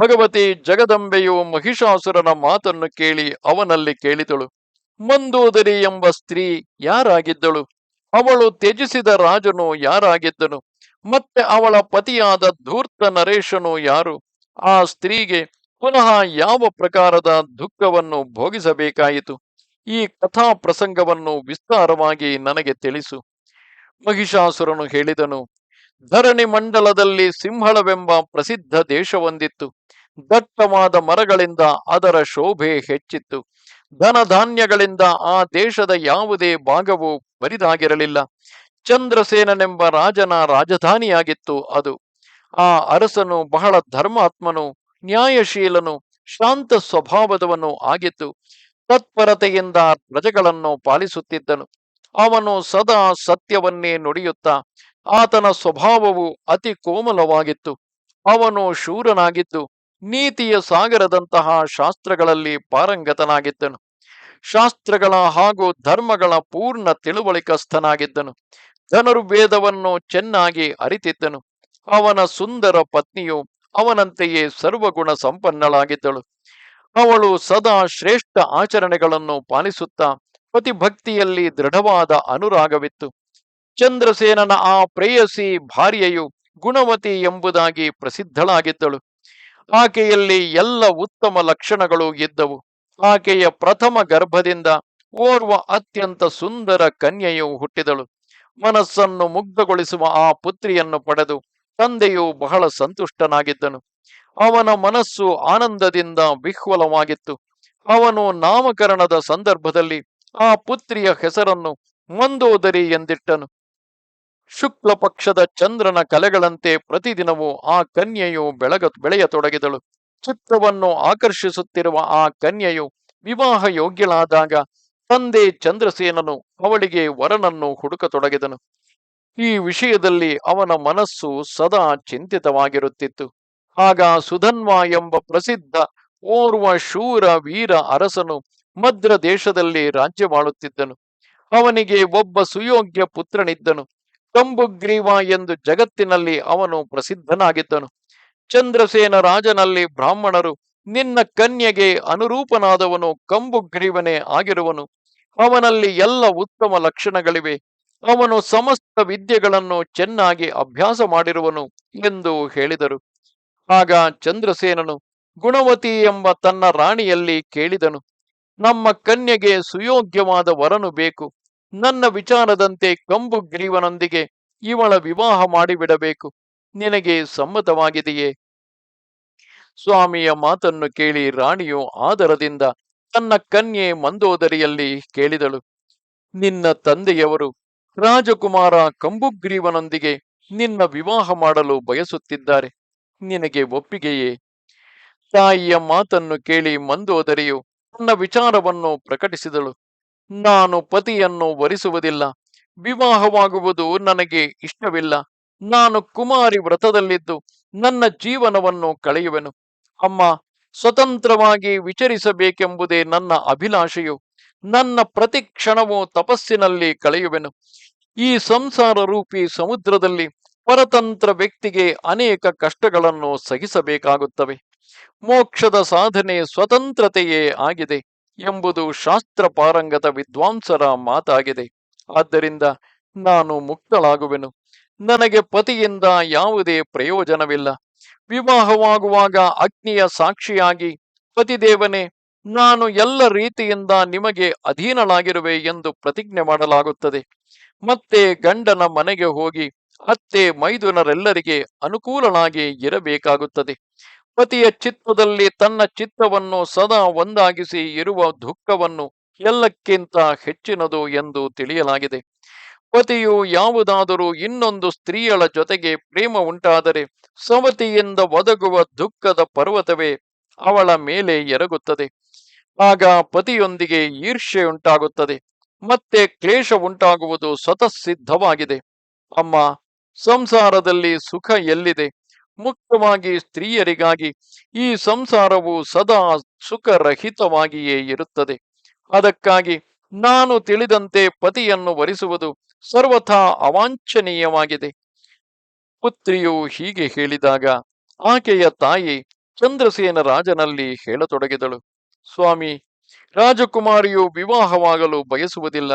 ಭಗವತಿ ಜಗದಂಬೆಯು ಮಹಿಷಾಸುರನ ಮಾತನ್ನು ಕೇಳಿ ಅವನಲ್ಲಿ ಕೇಳಿದಳು ಮಂದೋದರಿ ಎಂಬ ಸ್ತ್ರೀ ಯಾರಾಗಿದ್ದಳು? ಅವಳು ತ್ಯಜಿಸಿದ ರಾಜನು ಯಾರಾಗಿದ್ದನು? ಮತ್ತೆ ಅವಳ ಪತಿಯಾದ ಧೂರ್ತ ನರೇಶನು ಯಾರು? ಆ ಸ್ತ್ರೀಗೆ ಪುನಃ ಯಾವ ಪ್ರಕಾರದ ದುಃಖವನ್ನು ಭೋಗಿಸಬೇಕಾಯಿತು? ಈ ಕಥಾ ಪ್ರಸಂಗವನ್ನು ವಿಸ್ತಾರವಾಗಿ ನನಗೆ ತಿಳಿಸು. ಮಹಿಷಾಸುರನು ಹೇಳಿದನು, ಧರಣಿ ಮಂಡಲದಲ್ಲಿ ಸಿಂಹಳವೆಂಬ ಪ್ರಸಿದ್ಧ ದೇಶವೊಂದಿತ್ತು. ದಟ್ಟವಾದ ಮರಗಳಿಂದ ಅದರ ಶೋಭೆ ಹೆಚ್ಚಿತ್ತು. ಧನಧಾನ್ಯಗಳಿಂದ ಆ ದೇಶದ ಯಾವುದೇ ಭಾಗವು ಬರಿದಾಗಿರಲಿಲ್ಲ. ಚಂದ್ರಸೇನನೆಂಬ ರಾಜನ ರಾಜಧಾನಿಯಾಗಿತ್ತು ಅದು. ಆ ಅರಸನು ಬಹಳ ಧರ್ಮಾತ್ಮನು, ನ್ಯಾಯಶೀಲನು, ಶಾಂತ ಸ್ವಭಾವದವನು ಆಗಿತ್ತು ತತ್ಪರತೆಯಿಂದ ಪ್ರಜೆಗಳನ್ನು ಪಾಲಿಸುತ್ತಿದ್ದನು. ಅವನು ಸದಾ ಸತ್ಯವನ್ನೇ ನುಡಿಯುತ್ತಾ, ಆತನ ಸ್ವಭಾವವು ಅತಿ ಕೋಮಲವಾಗಿತ್ತು. ಅವನು ಶೂರನಾಗಿದ್ದು, ನೀತಿಯ ಸಾಗರದಂತಹ ಶಾಸ್ತ್ರಗಳಲ್ಲಿ ಪಾರಂಗತನಾಗಿದ್ದನು. ಶಾಸ್ತ್ರಗಳ ಹಾಗೂ ಧರ್ಮಗಳ ಪೂರ್ಣ ತಿಳುವಳಿಕಸ್ಥನಾಗಿದ್ದನು. ಧನುರ್ವೇದವನ್ನು ಚೆನ್ನಾಗಿ ಅರಿತಿದ್ದನು. ಅವನ ಸುಂದರ ಪತ್ನಿಯು ಅವನಂತೆಯೇ ಸರ್ವಗುಣ ಸಂಪನ್ನಳಾಗಿದ್ದಳು. ಅವಳು ಸದಾ ಶ್ರೇಷ್ಠ ಆಚರಣೆಗಳನ್ನು ಪಾಲಿಸುತ್ತಾ ಪತಿಭಕ್ತಿಯಲ್ಲಿ ದೃಢವಾದ ಅನುರಾಗವಿತ್ತು. ಚಂದ್ರಸೇನನ ಆ ಪ್ರೇಯಸಿ ಭಾರ್ಯೆಯು ಗುಣವತಿ ಎಂಬುದಾಗಿ ಪ್ರಸಿದ್ಧಳಾಗಿದ್ದಳು. ಆಕೆಯಲ್ಲಿ ಎಲ್ಲ ಉತ್ತಮ ಲಕ್ಷಣಗಳು ಇದ್ದವು. ಆಕೆಯ ಪ್ರಥಮ ಗರ್ಭದಿಂದ ಓರ್ವ ಅತ್ಯಂತ ಸುಂದರ ಕನ್ಯೆಯು ಹುಟ್ಟಿದಳು. ಮನಸ್ಸನ್ನು ಮುಗ್ಧಗೊಳಿಸುವ ಆ ಪುತ್ರಿಯನ್ನು ಪಡೆದು ತಂದೆಯು ಬಹಳ ಸಂತುಷ್ಟನಾಗಿದ್ದನು. ಅವನ ಮನಸ್ಸು ಆನಂದದಿಂದ ವಿಹ್ವಲವಾಗಿತ್ತು. ಅವನು ನಾಮಕರಣದ ಸಂದರ್ಭದಲ್ಲಿ ಆ ಪುತ್ರಿಯ ಹೆಸರನ್ನು ಮಂದೋದರಿ ಎಂದಿಟ್ಟನು. ಶುಕ್ಲ ಪಕ್ಷದ ಚಂದ್ರನ ಕಲೆಗಳಂತೆ ಪ್ರತಿದಿನವೂ ಆ ಕನ್ಯೆಯು ಬೆಳಗ, ಬೆಳೆಯತೊಡಗಿದಳು. ಚಿತ್ರವನ್ನು ಆಕರ್ಷಿಸುತ್ತಿರುವ ಆ ಕನ್ಯೆಯು ವಿವಾಹ ಯೋಗ್ಯಳಾದಾಗ ತಂದೆ ಚಂದ್ರಸೇನನು ಅವಳಿಗೆ ವರನನ್ನು ಹುಡುಕತೊಡಗಿದನು. ಈ ವಿಷಯದಲ್ಲಿ ಅವನ ಮನಸ್ಸು ಸದಾ ಚಿಂತಿತವಾಗಿರುತ್ತಿತ್ತು. ಆಗ ಸುಧನ್ವ ಎಂಬ ಪ್ರಸಿದ್ಧ ಓರ್ವ ಶೂರ ವೀರ ಅರಸನು ಮದ್ರ ದೇಶದಲ್ಲಿ ರಾಜ್ಯವಾಳುತ್ತಿದ್ದನು ಅವನಿಗೆ ಒಬ್ಬ ಸುಯೋಗ್ಯ ಪುತ್ರನಿದ್ದನು. ಕಂಬುಗ್ರೀವ ಎಂದು ಜಗತ್ತಿನಲ್ಲಿ ಅವನು ಪ್ರಸಿದ್ಧನಾಗಿದ್ದನು. ಚಂದ್ರಸೇನ ರಾಜನಲ್ಲಿ ಬ್ರಾಹ್ಮಣರು ನಿನ್ನ ಕನ್ಯೆಗೆ ಅನುರೂಪನಾದವನು ಕಂಬುಗ್ರೀವನೇ ಆಗಿರುವನು. ಅವನಲ್ಲಿ ಎಲ್ಲ ಉತ್ತಮ ಲಕ್ಷಣಗಳಿವೆ. ಅವನು ಸಮಸ್ತ ವಿದ್ಯೆಗಳನ್ನು ಚೆನ್ನಾಗಿ ಅಭ್ಯಾಸ ಮಾಡಿರುವನು ಎಂದು ಹೇಳಿದರು. ಆಗ ಚಂದ್ರಸೇನನು ಗುಣವತಿ ಎಂಬ ತನ್ನ ರಾಣಿಯಲ್ಲಿ ಕೇಳಿದನು, ನಮ್ಮ ಕನ್ಯೆಗೆ ಸುಯೋಗ್ಯವಾದ ವರನು ಬೇಕು. ನನ್ನ ವಿಚಾರದಂತೆ ಕಂಬು ಗ್ರೀವನೊಂದಿಗೆ ಇವಳ ವಿವಾಹ ಮಾಡಿಬಿಡಬೇಕು. ನಿನಗೆ ಸಮ್ಮತವಾಗಿದೆಯೇ? ಸ್ವಾಮಿಯ ಮಾತನ್ನು ಕೇಳಿ ರಾಣಿಯು ಆದರದಿಂದ ತನ್ನ ಕನ್ಯೆ ಮಂದೋದರಿಯಲ್ಲಿ ಕೇಳಿದಳು, ನಿನ್ನ ತಂದೆಯವರು ರಾಜಕುಮಾರ ಕಂಬುಗ್ರೀವನೊಂದಿಗೆ ನಿನ್ನ ವಿವಾಹ ಮಾಡಲು ಬಯಸುತ್ತಿದ್ದಾರೆ. ನಿನಗೆ ಒಪ್ಪಿಗೆಯೇ? ತಾಯಿಯ ಮಾತನ್ನು ಕೇಳಿ ಮಂದೋದರಿಯು ತನ್ನ ವಿಚಾರವನ್ನು ಪ್ರಕಟಿಸಿದಳು, ನಾನು ಪತಿಯನ್ನು ವರಿಸುವುದಿಲ್ಲ, ವಿವಾಹವಾಗುವುದು ನನಗೆ ಇಷ್ಟವಿಲ್ಲ. ನಾನು ಕುಮಾರಿ ವ್ರತದಲ್ಲಿದ್ದು ನನ್ನ ಜೀವನವನ್ನು ಕಳೆಯುವೆನು. ಅಮ್ಮ ಸ್ವತಂತ್ರವಾಗಿ ವಿಚರಿಸಬೇಕೆಂಬುದೇ ನನ್ನ ಅಭಿಲಾಷೆಯು. ನನ್ನ ಪ್ರತಿ ಕ್ಷಣವೂ ತಪಸ್ಸಿನಲ್ಲಿ ಕಳೆಯುವೆನು. ಈ ಸಂಸಾರ ರೂಪಿ ಸಮುದ್ರದಲ್ಲಿ ಪರತಂತ್ರ ವ್ಯಕ್ತಿಗೆ ಅನೇಕ ಕಷ್ಟಗಳನ್ನು ಸಹಿಸಬೇಕಾಗುತ್ತವೆ. ಮೋಕ್ಷದ ಸಾಧನೆ ಸ್ವತಂತ್ರತೆಯೇ ಆಗಿದೆ ಎಂಬುದು ಶಾಸ್ತ್ರ ಪಾರಂಗತ ವಿದ್ವಾಂಸರ ಮಾತಾಗಿದೆ. ಆದ್ದರಿಂದ ನಾನು ಮುಕ್ತಳಾಗುವೆನು. ನನಗೆ ಪತಿಯಿಂದ ಯಾವುದೇ ಪ್ರಯೋಜನವಿಲ್ಲ. ವಿವಾಹವಾಗುವಾಗ ಅಗ್ನಿಯ ಸಾಕ್ಷಿಯಾಗಿ, ಪತಿದೇವನೇ, ನಾನು ಎಲ್ಲ ರೀತಿಯಿಂದ ನಿಮಗೆ ಅಧೀನಳಾಗಿರುವೆ ಎಂದು ಪ್ರತಿಜ್ಞೆ ಮಾಡಲಾಗುತ್ತದೆ. ಮತ್ತೆ ಗಂಡನ ಮನೆಗೆ ಹೋಗಿ, ಅತ್ತೆ ಮೈದುನರೆಲ್ಲರಿಗೆ ಅನುಕೂಲನಾಗಿ ಇರಬೇಕಾಗುತ್ತದೆ. ಪತಿಯ ಚಿತ್ತದಲ್ಲಿ ತನ್ನ ಚಿತ್ತವನ್ನು ಸದಾ ಒಂದಾಗಿಸಿ ಇರುವ ದುಃಖವನ್ನು ಎಲ್ಲಕ್ಕಿಂತ ಹೆಚ್ಚಿನದು ಎಂದು ತಿಳಿಯಲಾಗಿದೆ. ಪತಿಯು ಯಾವುದಾದರೂ ಇನ್ನೊಂದು ಸ್ತ್ರೀಯಳ ಜೊತೆಗೆ ಪ್ರೇಮ ಉಂಟಾದರೆ ಸವತಿಯಿಂದ ಒದಗುವ ದುಃಖದ ಪರ್ವತವೇ ಅವಳ ಮೇಲೆ ಎರಗುತ್ತದೆ. ಆಗ ಪತಿಯೊಂದಿಗೆ ಈರ್ಷ್ಯೆ ಉಂಟಾಗುತ್ತದೆ ಮತ್ತೆ ಕ್ಲೇಶ ಉಂಟಾಗುವುದು ಸ್ವತಃಸಿದ್ಧವಾಗಿದೆ. ಅಮ್ಮ, ಸಂಸಾರದಲ್ಲಿ ಸುಖ ಎಲ್ಲಿದೆ? ಮುಖ್ಯವಾಗಿ ಸ್ತ್ರೀಯರಿಗಾಗಿ ಈ ಸಂಸಾರವು ಸದಾ ಸುಖರಹಿತವಾಗಿಯೇ ಇರುತ್ತದೆ. ಅದಕ್ಕಾಗಿ ನಾನು ತಿಳಿದಂತೆ ಪತಿಯನ್ನು ವರಿಸುವುದು ಸರ್ವಥಾ ಅವಾಂಛನೀಯವಾಗಿದೆ. ಪುತ್ರಿಯು ಹೀಗೆ ಹೇಳಿದಾಗ, ಆಕೆಯ ತಾಯಿ ಚಂದ್ರಸೇನ ರಾಜನಲ್ಲಿ ಹೇಳತೊಡಗಿದಳು. ಸ್ವಾಮಿ, ರಾಜಕುಮಾರಿಯು ವಿವಾಹವಾಗಲು ಬಯಸುವುದಿಲ್ಲ.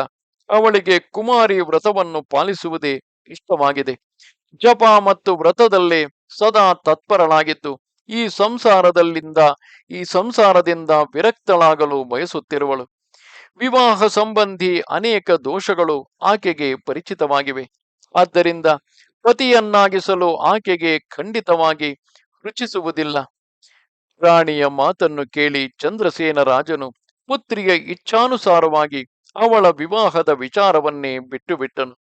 ಅವಳಿಗೆ ಕುಮಾರಿ ವ್ರತವನ್ನು ಪಾಲಿಸುವುದೇ ಇಷ್ಟವಾಗಿದೆ. ಜಪ ಮತ್ತು ವ್ರತದಲ್ಲೇ ಸದಾ ತತ್ಪರಳಾಗಿದ್ದು, ಈ ಸಂಸಾರದಲ್ಲಿಂದ, ಈ ಸಂಸಾರದಿಂದ ವಿರಕ್ತಳಾಗಲು ಬಯಸುತ್ತಿರುವಳು. ವಿವಾಹ ಸಂಬಂಧಿ ಅನೇಕ ದೋಷಗಳು ಆಕೆಗೆ ಪರಿಚಿತವಾಗಿವೆ. ಆದ್ದರಿಂದ ಪತಿಯನ್ನಾಗಿಸಲು ಆಕೆಗೆ ಖಂಡಿತವಾಗಿ ರುಚಿಸುವುದಿಲ್ಲ. ರಾಣಿಯ ಮಾತನ್ನು ಕೇಳಿ ಚಂದ್ರಸೇನ ರಾಜನು ಪುತ್ರಿಯ ಇಚ್ಛಾನುಸಾರವಾಗಿ ಅವಳ ವಿವಾಹದ ವಿಚಾರವನ್ನೇ ಬಿಟ್ಟು ಬಿಟ್ಟನು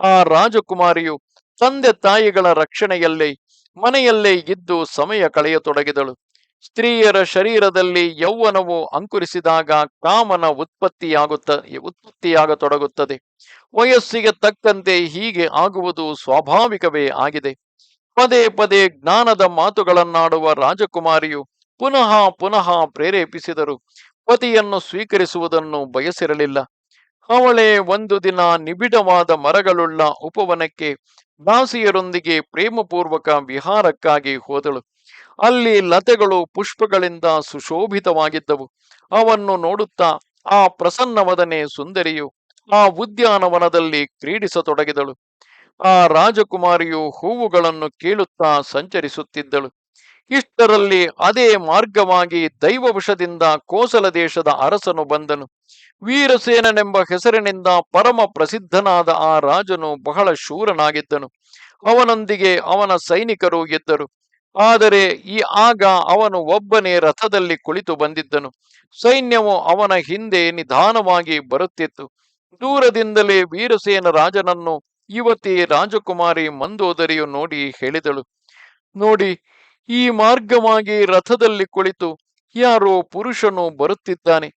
ಆ ರಾಜಕುಮಾರಿಯು ತಂದೆ ತಾಯಿಗಳ ರಕ್ಷಣೆಯಲ್ಲೇ ಮನೆಯಲ್ಲೇ ಇದ್ದು ಸಮಯ ಕಳೆಯತೊಡಗಿದಳು. ಸ್ತ್ರೀಯರ ಶರೀರದಲ್ಲಿ ಯೌವನವು ಅಂಕುರಿಸಿದಾಗ ಕಾಮನ ಉತ್ಪತ್ತಿಯಾಗುತ್ತ, ಉತ್ಪತ್ತಿಯಾಗತೊಡಗುತ್ತದೆ. ವಯಸ್ಸಿಗೆ ತಕ್ಕಂತೆ ಹೀಗೆ ಆಗುವುದು ಸ್ವಾಭಾವಿಕವೇ ಆಗಿದೆ. ಪದೇ ಪದೇ ಜ್ಞಾನದ ಮಾತುಗಳನ್ನಾಡುವ ರಾಜಕುಮಾರಿಯು ಪುನಃ ಪುನಃ ಪ್ರೇರೇಪಿಸಿದರು. ಪತಿಯನ್ನು ಸ್ವೀಕರಿಸುವುದನ್ನು ಬಯಸಿರಲಿಲ್ಲ. ಅವಳೇ ಒಂದು ದಿನ ನಿಬಿಡವಾದ ಮರಗಳುಳ್ಳ ಉಪವನಕ್ಕೆ ದಾಸಿಯರೊಂದಿಗೆ ಪ್ರೇಮಪೂರ್ವಕ ವಿಹಾರಕ್ಕಾಗಿ ಹೋದಳು. ಅಲ್ಲಿ ಲತೆಗಳು ಪುಷ್ಪಗಳಿಂದ ಸುಶೋಭಿತವಾಗಿದ್ದವು. ಅವನ್ನು ನೋಡುತ್ತಾ, ಆ ಪ್ರಸನ್ನವದನೆ ಸುಂದರಿಯು ಆ ಉದ್ಯಾನವನದಲ್ಲಿ ಕ್ರೀಡಿಸತೊಡಗಿದಳು. ಆ ರಾಜಕುಮಾರಿಯು ಹೂವುಗಳನ್ನು ಕೇಳುತ್ತಾ ಸಂಚರಿಸುತ್ತಿದ್ದಳು. ಇಷ್ಟರಲ್ಲಿ ಅದೇ ಮಾರ್ಗವಾಗಿ ದೈವವಶದಿಂದ ಕೋಸಲ ದೇಶದ ಅರಸನು ಬಂದನು. ವೀರಸೇನನೆಂಬ ಹೆಸರಿನಿಂದ ಪರಮ ಪ್ರಸಿದ್ಧನಾದ ಆ ರಾಜನು ಬಹಳ ಶೂರನಾಗಿದ್ದನು. ಅವನೊಂದಿಗೆ ಅವನ ಸೈನಿಕರು ಇದ್ದರು. ಆದರೆ ಈ ಆಗ ಅವನು ಒಬ್ಬನೇ ರಥದಲ್ಲಿ ಕುಳಿತು ಬಂದಿದ್ದನು. ಸೈನ್ಯವು ಅವನ ಹಿಂದೆ ನಿಧಾನವಾಗಿ ಬರುತ್ತಿತ್ತು. ದೂರದಿಂದಲೇ ವೀರಸೇನ ರಾಜನನ್ನು ಯುವತಿ ರಾಜಕುಮಾರಿ ಮಂದೋದರಿಯು ನೋಡಿ ಹೇಳಿದಳು, ನೋಡಿ, ಈ ಮಾರ್ಗವಾಗಿ ರಥದಲ್ಲಿ ಕುಳಿತು ಯಾರೋ ಪುರುಷನು ಬರುತ್ತಿದ್ದಾನೆ.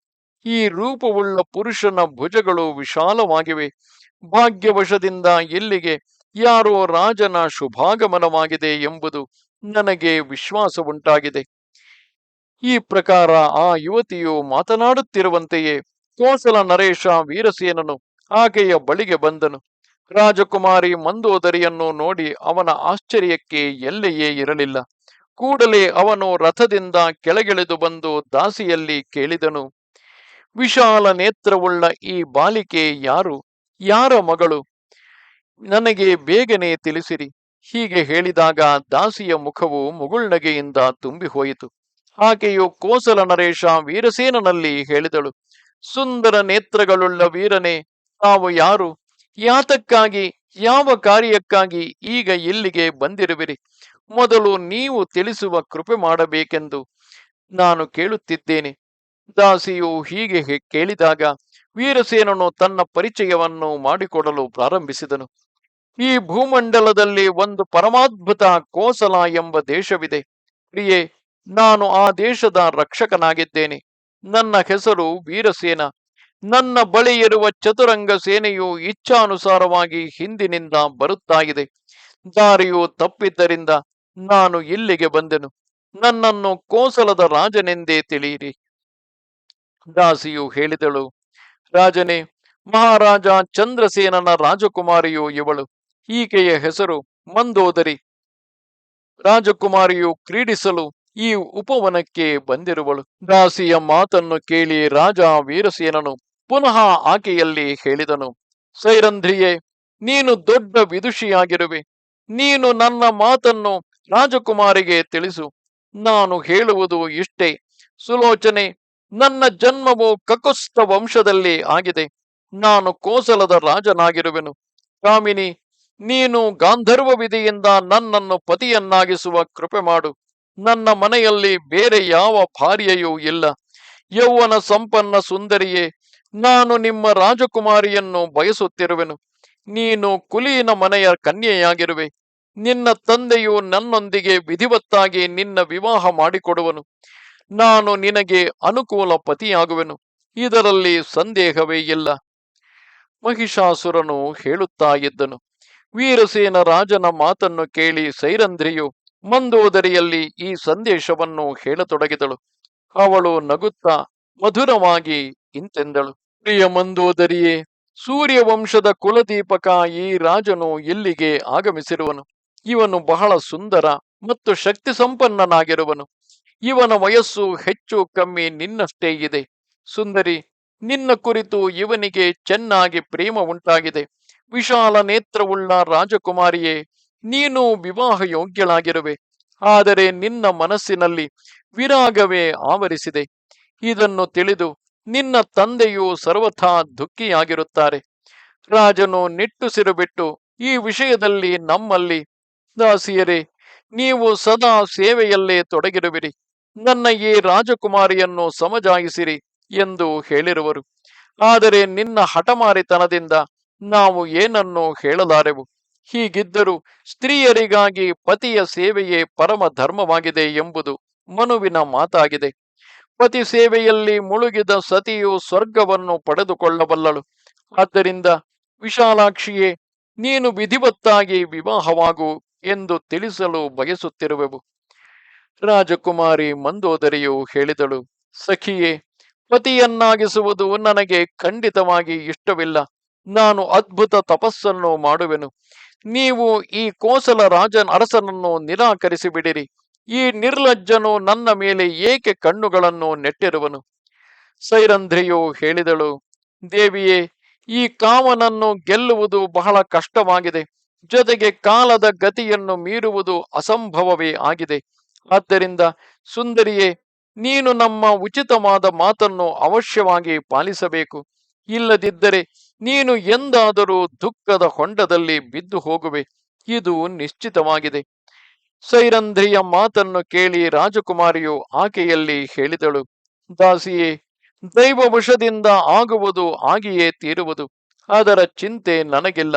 ಈ ರೂಪವುಳ್ಳ ಪುರುಷನ ಭುಜಗಳು ವಿಶಾಲವಾಗಿವೆ. ಭಾಗ್ಯವಶದಿಂದ ಎಲ್ಲಿಗೆ ಯಾರೋ ರಾಜನ ಶುಭಾಗಮನವಾಗಿದೆ ಎಂಬುದು ನನಗೆ ವಿಶ್ವಾಸ ಉಂಟಾಗಿದೆ ಈ ಪ್ರಕಾರ ಆ ಯುವತಿಯು ಮಾತನಾಡುತ್ತಿರುವಂತೆಯೇ ಕೋಸಲ ನರೇಶ ವೀರಸೇನನು ಆಕೆಯ ಬಳಿಗೆ ಬಂದನು. ರಾಜಕುಮಾರಿ ಮಂದೋದರಿಯನ್ನು ನೋಡಿ ಅವನ ಆಶ್ಚರ್ಯಕ್ಕೆ ಎಲ್ಲೆಯೇ ಇರಲಿಲ್ಲ. ಕೂಡಲೇ ಅವನು ರಥದಿಂದ ಕೆಳಗಿಳಿದು ಬಂದು ದಾಸಿಯಲ್ಲಿ ಕೇಳಿದನು, ವಿಶಾಲ ನೇತ್ರವುಳ್ಳ ಈ ಬಾಲಿಕೆ ಯಾರು? ಯಾರ ಮಗಳು? ನನಗೆ ಬೇಗನೆ ತಿಳಿಸಿರಿ. ಹೀಗೆ ಹೇಳಿದಾಗ ದಾಸಿಯ ಮುಖವು ಮುಗುಳ್ನಗೆಯಿಂದ ತುಂಬಿ ಹೋಯಿತು. ಆಕೆಯು ಕೋಸಲ ನರೇಶ ವೀರಸೇನನಲ್ಲಿ ಹೇಳಿದಳು, ಸುಂದರ ನೇತ್ರಗಳುಳ್ಳ ವೀರನೇ, ತಾವು ಯಾರು? ಯಾತಕ್ಕಾಗಿ, ಯಾವ ಕಾರ್ಯಕ್ಕಾಗಿ ಈಗ ಇಲ್ಲಿಗೆ ಬಂದಿರುವಿರಿ? ಮೊದಲು ನೀವು ತಿಳಿಸುವ ಕೃಪೆ ಮಾಡಬೇಕೆಂದು ನಾನು ಕೇಳುತ್ತಿದ್ದೇನೆ. ದಾಸಿಯು ಹೀಗೆ ಕೇಳಿದಾಗ ವೀರಸೇನನು ತನ್ನ ಪರಿಚಯವನ್ನು ಮಾಡಿಕೊಡಲು ಪ್ರಾರಂಭಿಸಿದನು. ಈ ಭೂಮಂಡಲದಲ್ಲಿ ಒಂದು ಪರಮಾದ್ಭುತ ಕೋಸಲ ಎಂಬ ದೇಶವಿದೆ. ಪ್ರಿಯೆ, ನಾನು ಆ ದೇಶದ ರಕ್ಷಕನಾಗಿದ್ದೇನೆ. ನನ್ನ ಹೆಸರು ವೀರಸೇನ. ನನ್ನ ಬಳಿ ಇರುವ ಚತುರಂಗ ಸೇನೆಯು ಇಚ್ಛಾನುಸಾರವಾಗಿ ಹಿಂದಿನಿಂದ ಬರುತ್ತಾ ಇದೆ ದಾರಿಯು ತಪ್ಪಿದ್ದರಿಂದ ನಾನು ಇಲ್ಲಿಗೆ ಬಂದೆನು. ನನ್ನನ್ನು ಕೋಸಲದ ರಾಜನೆಂದೇ ತಿಳಿಯಿರಿ. ದಾಸಿಯು ಹೇಳಿದಳು. ರಾಜನೇ, ಮಹಾರಾಜ ಚಂದ್ರಸೇನನ ರಾಜಕುಮಾರಿಯು ಇವಳು. ಈಕೆಯ ಹೆಸರು ಮಂದೋದರಿ. ರಾಜಕುಮಾರಿಯು ಕ್ರೀಡಿಸಲು ಈ ಉಪವನಕ್ಕೆ ಬಂದಿರುವಳು. ದಾಸಿಯ ಮಾತನ್ನು ಕೇಳಿ ರಾಜ ವೀರಸೇನನು ಪುನಃ ಆಕೆಯಲ್ಲಿ ಹೇಳಿದನು, ಸೈರಂಧ್ರಿಯೇ, ನೀನು ದೊಡ್ಡ ವಿದುಷಿಯಾಗಿರುವೆ. ನೀನು ನನ್ನ ಮಾತನ್ನು ರಾಜಕುಮಾರಿಗೆ ತಿಳಿಸು. ನಾನು ಹೇಳುವುದು ಇಷ್ಟೇ. ಸುಲೋಚನೆ, ನನ್ನ ಜನ್ಮವು ಕಕುಸ್ತ ವಂಶದಲ್ಲಿ ಆಗಿದೆ. ನಾನು ಕೋಸಲದ ರಾಜನಾಗಿರುವೆನು. ಕಾಮಿನಿ ನೀನು ಗಾಂಧರ್ವ ವಿಧಿಯಿಂದ ನನ್ನನ್ನು ಪತಿಯನ್ನಾಗಿಸುವ ಕೃಪೆ ಮಾಡು. ನನ್ನ ಮನೆಯಲ್ಲಿ ಬೇರೆ ಯಾವ ಭಾರ್ಯೆಯೂ ಇಲ್ಲ. ಯೌವನ ಸಂಪನ್ನ ಸುಂದರಿಯೇ, ನಾನು ನಿಮ್ಮ ರಾಜಕುಮಾರಿಯನ್ನು ಬಯಸುತ್ತಿರುವೆನು. ನೀನು ಕುಲೀನ ಮನೆಯ ಕನ್ಯೆಯಾಗಿರುವೆ. ನಿನ್ನ ತಂದೆಯು ನನ್ನೊಂದಿಗೆ ವಿಧಿವತ್ತಾಗಿ ನಿನ್ನ ವಿವಾಹ ಮಾಡಿಕೊಡುವನು. ನಾನು ನಿನಗೆ ಅನುಕೂಲ ಪತಿಯಾಗುವೆನು. ಇದರಲ್ಲಿ ಸಂದೇಹವೇ ಇಲ್ಲ. ಮಹಿಷಾಸುರನು ಹೇಳುತ್ತಾ ಇದ್ದನು. ವೀರಸೇನ ರಾಜನ ಮಾತನ್ನು ಕೇಳಿ ಸೈರಂಧ್ರಿಯು ಮಂದೋದರಿಯಲ್ಲಿ ಈ ಸಂದೇಶವನ್ನು ಹೇಳತೊಡಗಿದಳು. ಅವಳು ನಗುತ್ತಾ ಮಧುರವಾಗಿ ಇಂತೆಂದಳು. ಪ್ರಿಯ ಮಂದೋದರಿಯೇ, ಸೂರ್ಯವಂಶದ ಕುಲದೀಪಕ ಈ ರಾಜನು ಇಲ್ಲಿಗೆ ಆಗಮಿಸಿರುವನು? ಇವನು ಬಹಳ ಸುಂದರ ಮತ್ತು ಶಕ್ತಿ ಸಂಪನ್ನನಾಗಿರುವನು ಇವನ ವಯಸ್ಸು ಹೆಚ್ಚು ಕಮ್ಮಿ ನಿನ್ನಷ್ಟೇ ಇದೆ. ಸುಂದರಿ, ನಿನ್ನ ಕುರಿತು ಇವನಿಗೆ ಚೆನ್ನಾಗಿ ಪ್ರೇಮ ಉಂಟಾಗಿದೆ. ವಿಶಾಲ ನೇತ್ರವುಳ್ಳ ರಾಜಕುಮಾರಿಯೇ, ನೀನು ವಿವಾಹ ಯೋಗ್ಯಳಾಗಿರುವೆ ಆದರೆ ನಿನ್ನ ಮನಸ್ಸಿನಲ್ಲಿ ವಿರಾಗವೇ ಆವರಿಸಿದೆ. ಇದನ್ನು ತಿಳಿದು ನಿನ್ನ ತಂದೆಯು ಸರ್ವಥಾ ದುಃಖಿಯಾಗಿರುತ್ತಾರೆ. ರಾಜನು ನಿಟ್ಟುಸಿರು ಬಿಟ್ಟು ಈ ವಿಷಯದಲ್ಲಿ ನಮ್ಮಲ್ಲಿ, ದಾಸಿಯರೇ, ನೀವು ಸದಾ ಸೇವೆಯಲ್ಲೇ ತೊಡಗಿರುವಿರಿ. ನನ್ನ ಈ ರಾಜಕುಮಾರಿಯನ್ನು ಸಮಜಾಯಿಸಿರಿ ಎಂದು ಹೇಳಿರುವರು. ಆದರೆ ನಿನ್ನ ಹಠಮಾರಿತನದಿಂದ ನಾವು ಏನನ್ನು ಹೇಳಲಾರೆವು? ಹೀಗಿದ್ದರೂ ಸ್ತ್ರೀಯರಿಗಾಗಿ ಪತಿಯ ಸೇವೆಯೇ ಪರಮ ಧರ್ಮವಾಗಿದೆ ಎಂಬುದು ಮನುವಿನ ಮಾತಾಗಿದೆ. ಪತಿ ಸೇವೆಯಲ್ಲಿ ಮುಳುಗಿದ ಸತಿಯು ಸ್ವರ್ಗವನ್ನು ಪಡೆದುಕೊಳ್ಳಬಲ್ಲಳು. ಆದ್ದರಿಂದ ವಿಶಾಲಾಕ್ಷಿಯೇ, ನೀನು ವಿಧಿವತ್ತಾಗಿ ವಿವಾಹವಾಗು ಎಂದು ತಿಳಿಸಲು ಬಯಸುತ್ತಿರುವೆವು. ರಾಜಕುಮಾರಿ ಮಂದೋದರಿಯು ಹೇಳಿದಳು, ಸಖಿಯೇ, ಪತಿಯನ್ನಾಗಿಸುವುದು ನನಗೆ ಖಂಡಿತವಾಗಿ ಇಷ್ಟವಿಲ್ಲ. ನಾನು ಅದ್ಭುತ ತಪಸ್ಸನ್ನು ಮಾಡುವೆನು. ನೀವು ಈ ಕೋಸಲ ರಾಜನ್ ಅರಸನನ್ನು ನಿರಾಕರಿಸಿ ಬಿಡಿರಿ ಈ ನಿರ್ಲಜ್ಜನು ನನ್ನ ಮೇಲೆ ಏಕೆ ಕಣ್ಣುಗಳನ್ನು ನೆಟ್ಟಿರುವನು? ಸೈರಂಧ್ರಿಯು ಹೇಳಿದಳು, ದೇವಿಯೇ, ಈ ಕಾಮನನ್ನು ಗೆಲ್ಲುವುದು ಬಹಳ ಕಷ್ಟವಾಗಿದೆ. ಜೊತೆಗೆ ಕಾಲದ ಗತಿಯನ್ನು ಮೀರುವುದು ಅಸಂಭವವೇ ಆಗಿದೆ. ಆದ್ದರಿಂದ ಸುಂದರಿಯೇ, ನೀನು ನಮ್ಮ ಉಚಿತವಾದ ಮಾತನ್ನು ಅವಶ್ಯವಾಗಿ ಪಾಲಿಸಬೇಕು. ಇಲ್ಲದಿದ್ದರೆ ನೀನು ಎಂದಾದರೂ ದುಃಖದ ಹೊಂಡದಲ್ಲಿ ಬಿದ್ದು ಹೋಗುವೆ. ಇದು ನಿಶ್ಚಿತವಾಗಿದೆ. ಸೈರಂಧ್ರಿಯ ಮಾತನ್ನು ಕೇಳಿ ರಾಜಕುಮಾರಿಯು ಆಕೆಯಲ್ಲಿ ಹೇಳಿದಳು, ದಾಸಿಯೇ, ದೈವವಶದಿಂದ ಆಗುವುದು ಆಗಿಯೇ ತೀರುವುದು. ಅದರ ಚಿಂತೆ ನನಗಿಲ್ಲ.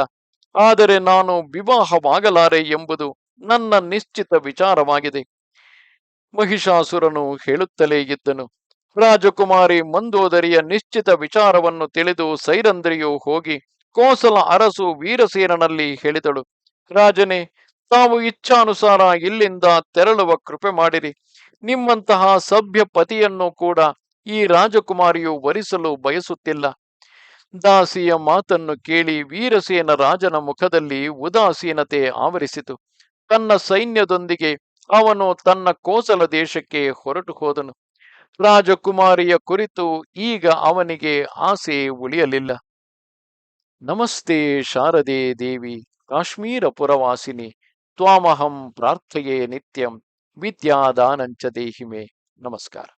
ಆದರೆ ನಾನು ವಿವಾಹವಾಗಲಾರೆ ಎಂಬುದು ನನ್ನ ನಿಶ್ಚಿತ ವಿಚಾರವಾಗಿದೆ. ಮಹಿಷಾಸುರನು ಹೇಳುತ್ತಲೇ ಇದ್ದನು ರಾಜಕುಮಾರಿ ಮಂದೋದರಿಯ ನಿಶ್ಚಿತ ವಿಚಾರವನ್ನು ತಿಳಿದು ಸೈರಂದ್ರಿಯು ಹೋಗಿ ಕೋಸಲ ಅರಸು ವೀರಸೇನನಲ್ಲಿ ಹೇಳಿದಳು, ರಾಜನೇ, ತಾವು ಇಚ್ಛಾನುಸಾರ ಇಲ್ಲಿಂದ ತೆರಳುವ ಕೃಪೆ ಮಾಡಿರಿ. ನಿಮ್ಮಂತಹ ಸಭ್ಯ ಪತಿಯನ್ನು ಕೂಡ ಈ ರಾಜಕುಮಾರಿಯು ವರಿಸಲು ಬಯಸುತ್ತಿಲ್ಲ. ದಾಸಿಯ ಮಾತನ್ನು ಕೇಳಿ ವೀರಸೇನ ರಾಜನ ಮುಖದಲ್ಲಿ ಉದಾಸೀನತೆ ಆವರಿಸಿತು. ತನ್ನ ಸೈನ್ಯದೊಂದಿಗೆ ಅವನು ತನ್ನ ಕೋಸಲ ದೇಶಕ್ಕೆ ಹೊರಟು ಹೋದನು. ರಾಜಕುಮಾರಿಯ ಕುರಿತು ಈಗ ಅವನಿಗೆ ಆಸೆ ಉಳಿಯಲಿಲ್ಲ. ನಮಸ್ತೆ ಶಾರದೆ ದೇವಿ ಕಾಶ್ಮೀರ ಪುರವಾಸಿನಿ ತ್ವಾಮಹಂ ಪ್ರಾರ್ಥಯೇ ನಿತ್ಯಂ, ವಿದ್ಯಾದಾನಂಚ ದೇಹಿಮೆ. ನಮಸ್ಕಾರ.